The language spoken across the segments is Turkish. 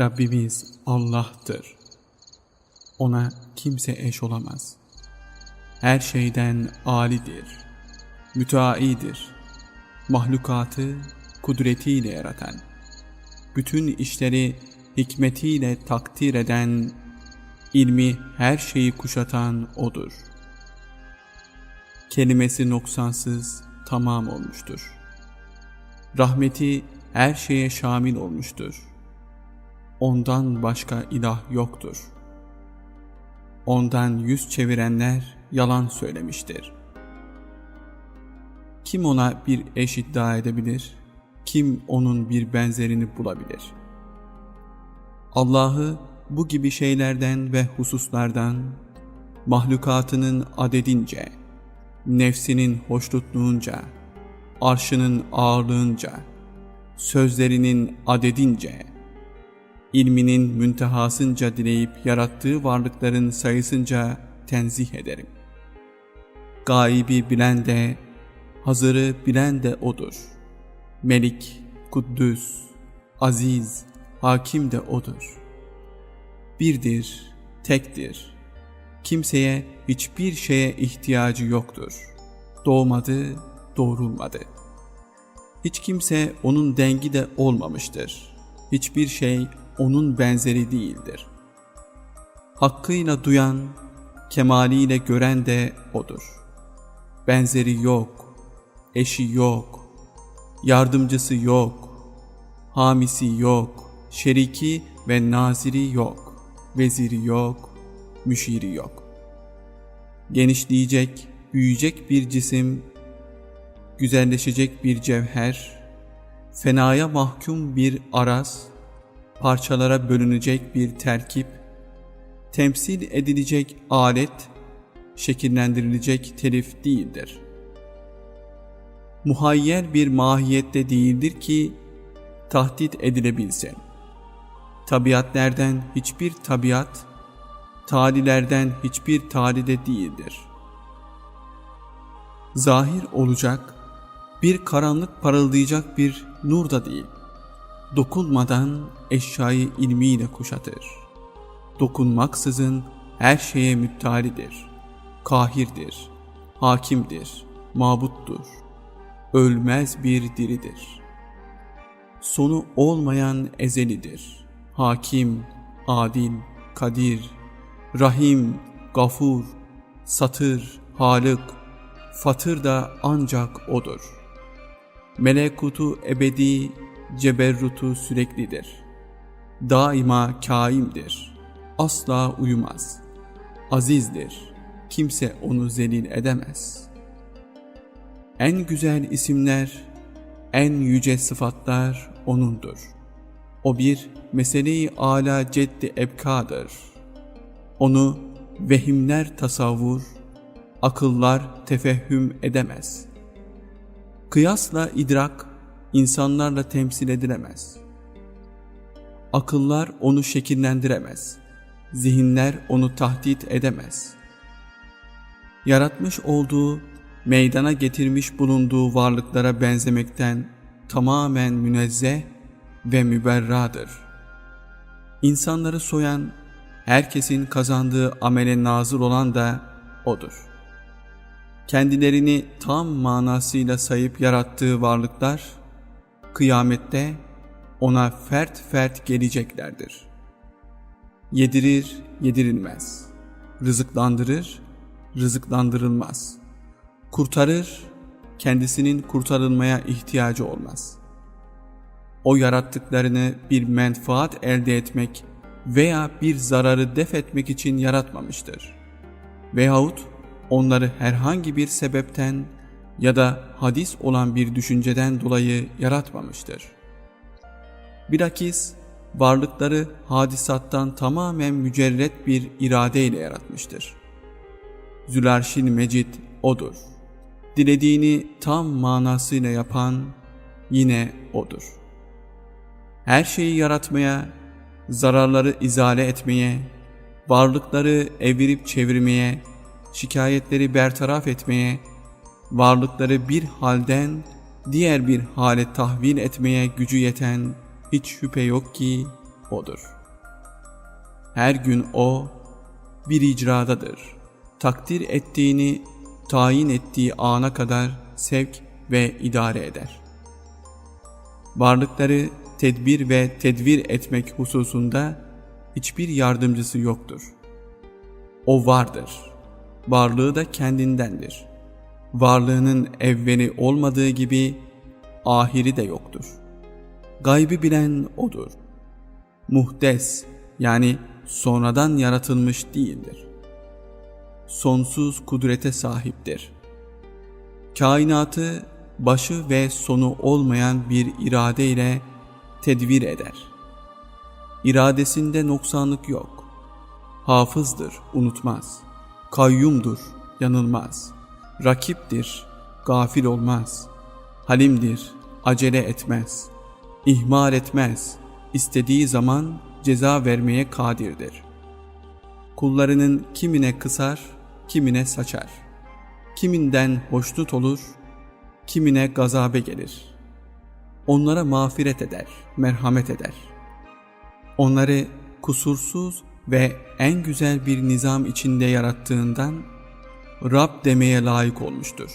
Rabbimiz Allah'tır. Ona kimse eş olamaz. Her şeyden alidir. Müteaidir. Mahlukatı kudretiyle yaratan, bütün işleri hikmetiyle takdir eden, ilmi her şeyi kuşatan O'dur. Kelimesi noksansız tamam olmuştur. Rahmeti her şeye şamil olmuştur. Ondan başka ilah yoktur. Ondan yüz çevirenler yalan söylemiştir. Kim ona bir eş iddia edebilir? Kim onun bir benzerini bulabilir? Allah'ı bu gibi şeylerden ve hususlardan mahlukatının adedince, nefsinin hoşnutluğunca, arşının ağırlığınca, sözlerinin adedince, ilminin müntehasınca dileyip yarattığı varlıkların sayısınca tenzih ederim. Gaibi bilen de, hazırı bilen de O'dur. Melik, Kuddüs, Aziz, Hakim de O'dur. Birdir, tektir. Kimseye hiçbir şeye ihtiyacı yoktur. Doğmadı, doğrulmadı. Hiç kimse onun dengi de olmamıştır. Hiçbir şey onun benzeri değildir. Hakkıyla duyan, kemaliyle gören de O'dur. Benzeri yok, eşi yok, yardımcısı yok, hamisi yok, şeriki ve naziri yok, veziri yok, müşiri yok. Genişleyecek, büyüyecek bir cisim, güzelleşecek bir cevher, fenaya mahkum bir araz, parçalara bölünecek bir terkip, temsil edilecek alet, şekillendirilecek telif değildir. Muhayyer bir mahiyette değildir ki tahdit edilebilsin. Tabiatlerden hiçbir tabiat, talilerden hiçbir talide değildir. Zahir olacak, bir karanlık parıldayacak bir nur da değil. Dokunmadan eşyayı ilmiyle kuşatır. Dokunmaksızın her şeye müttalidir. Kahirdir, hakimdir, mabuttur. Ölmez bir diridir. Sonu olmayan ezelidir. Hakim, adil, kadir, rahim, gafur, satır, halık, fatır da ancak O'dur. Melekutu ebedi, ceberrutu süreklidir. Daima kaimdir. Asla uyumaz. Azizdir. Kimse onu zelil edemez. En güzel isimler, en yüce sıfatlar O'nundur. O bir meseleyi ala ceddi ebkadır. Onu vehimler tasavvur, akıllar tefehüm edemez. Kıyasla idrak insanlarla temsil edilemez. Akıllar onu şekillendiremez. Zihinler onu tahdit edemez. Yaratmış olduğu, meydana getirmiş bulunduğu varlıklara benzemekten tamamen münezzeh ve müberradır. İnsanları soyan, herkesin kazandığı amele nazır olan da O'dur. Kendilerini tam manasıyla sayıp yarattığı varlıklar, kıyamette ona fert fert geleceklerdir. Yedirir, yedirilmez. Rızıklandırır, rızıklandırılmaz. Kurtarır, kendisinin kurtarılmaya ihtiyacı olmaz. O yarattıklarını bir menfaat elde etmek veya bir zararı def etmek için yaratmamıştır. Veyahut onları herhangi bir sebepten ya da hadis olan bir düşünceden dolayı yaratmamıştır. Bilakis varlıkları hadisattan tamamen mücerret bir iradeyle yaratmıştır. Zülarşin Mecid O'dur. Dilediğini tam manasıyla yapan yine O'dur. Her şeyi yaratmaya, zararları izale etmeye, varlıkları evirip çevirmeye, şikayetleri bertaraf etmeye, varlıkları bir halden diğer bir hale tahvil etmeye gücü yeten hiç şüphe yok ki O'dur. Her gün O bir icradadır. Takdir ettiğini tayin ettiği ana kadar sevk ve idare eder. Varlıkları tedbir ve tedvir etmek hususunda hiçbir yardımcısı yoktur. O vardır. Varlığı da kendindendir. Varlığının evveli olmadığı gibi ahiri de yoktur. Gaybı bilen O'dur. Muhdes yani sonradan yaratılmış değildir. Sonsuz kudrete sahiptir. Kainatı başı ve sonu olmayan bir irade ile tedvir eder. İradesinde noksanlık yok. Hafızdır, unutmaz. Kayyumdur, yanılmaz. Rakiptir, gafil olmaz. Halimdir, acele etmez. İhmal etmez. İstediği zaman ceza vermeye kadirdir. Kullarının kimine kısar, kimine saçar. Kiminden hoşnut olur, kimine gazabe gelir. Onlara mağfiret eder, merhamet eder. Onları kusursuz ve en güzel bir nizam içinde yarattığından Rab demeye layık olmuştur.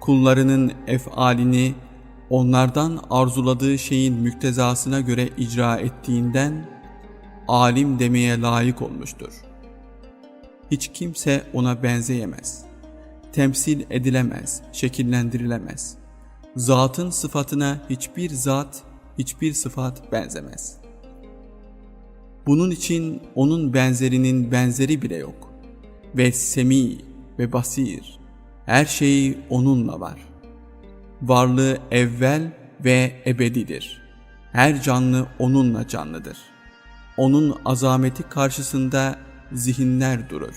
Kullarının efalini onlardan arzuladığı şeyin müktezasına göre icra ettiğinden alim demeye layık olmuştur. Hiç kimse ona benzeyemez. Temsil edilemez, şekillendirilemez. Zatın sıfatına hiçbir zat, hiçbir sıfat benzemez. Bunun için onun benzerinin benzeri bile yok. Ve semi ve basir, her şeyi onunla var.'' Varlığı evvel ve ebedidir. Her canlı onunla canlıdır. Onun azameti karşısında zihinler durur.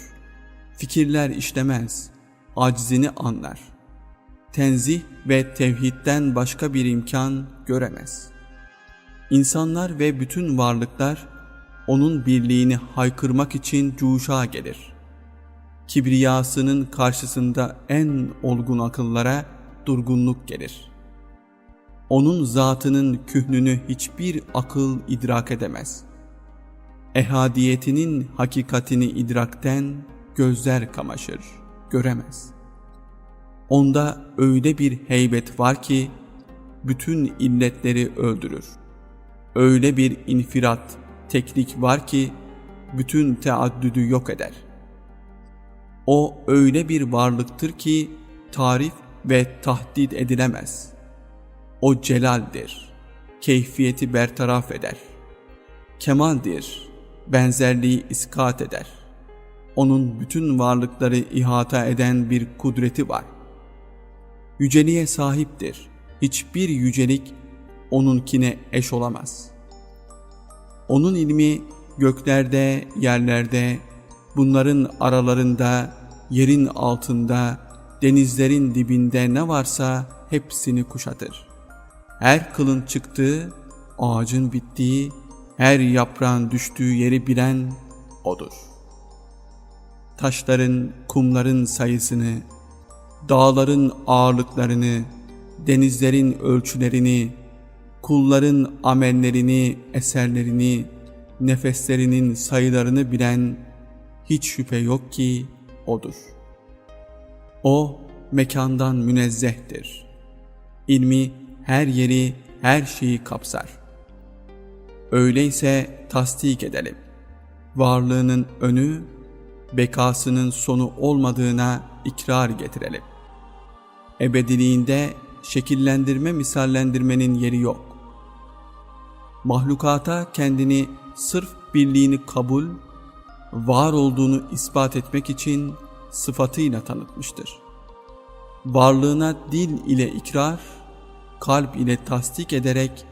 Fikirler işlemez, acizini anlar. Tenzih ve tevhidden başka bir imkan göremez. İnsanlar ve bütün varlıklar onun birliğini haykırmak için cuşa gelir. Kibriyasının karşısında en olgun akıllara durgunluk gelir. Onun zatının kühnünü hiçbir akıl idrak edemez. Ehadiyetinin hakikatini idrakten gözler kamaşır, göremez. Onda öyle bir heybet var ki bütün illetleri öldürür. Öyle bir infirat, teklik var ki bütün teaddüdü yok eder. O öyle bir varlıktır ki tarif ve tahdit edilemez. O celaldir, keyfiyeti bertaraf eder. Kemaldir, benzerliği iskat eder. Onun bütün varlıkları ihata eden bir kudreti var. Yüceliğe sahiptir. Hiçbir yücelik onunkine eş olamaz. Onun ilmi göklerde, yerlerde, bunların aralarında, yerin altında, denizlerin dibinde ne varsa hepsini kuşatır. Her kılın çıktığı, ağacın bittiği, her yaprağın düştüğü yeri bilen O'dur. Taşların, kumların sayısını, dağların ağırlıklarını, denizlerin ölçülerini, kulların amellerini, eserlerini, nefeslerinin sayılarını bilen hiç şüphe yok ki O'dur.'' O mekandan münezzehtir. İlmi her yeri, her şeyi kapsar. Öyleyse tasdik edelim. Varlığının önü, bekasının sonu olmadığına ikrar getirelim. Ebediliğinde şekillendirme misallendirmenin yeri yok. Mahlukata kendini sırf birliğini kabul, var olduğunu ispat etmek için sıfatıyla tanıtmıştır. Varlığına dil ile ikrar, kalp ile tasdik ederek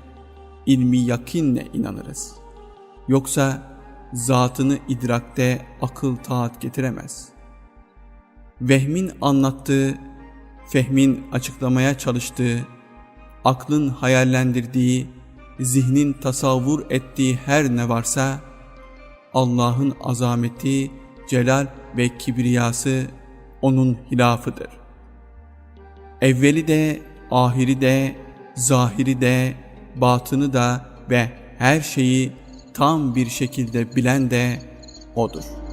ilmi yakinle inanırız. Yoksa zatını idrakte akıl taat getiremez. Vehmin anlattığı, fehmin açıklamaya çalıştığı, aklın hayallendirdiği, zihnin tasavvur ettiği her ne varsa, Allah'ın azameti celal ve kibriyası onun hilafıdır. Evveli de, ahiri de, zahiri de, batını da ve her şeyi tam bir şekilde bilen de O'dur.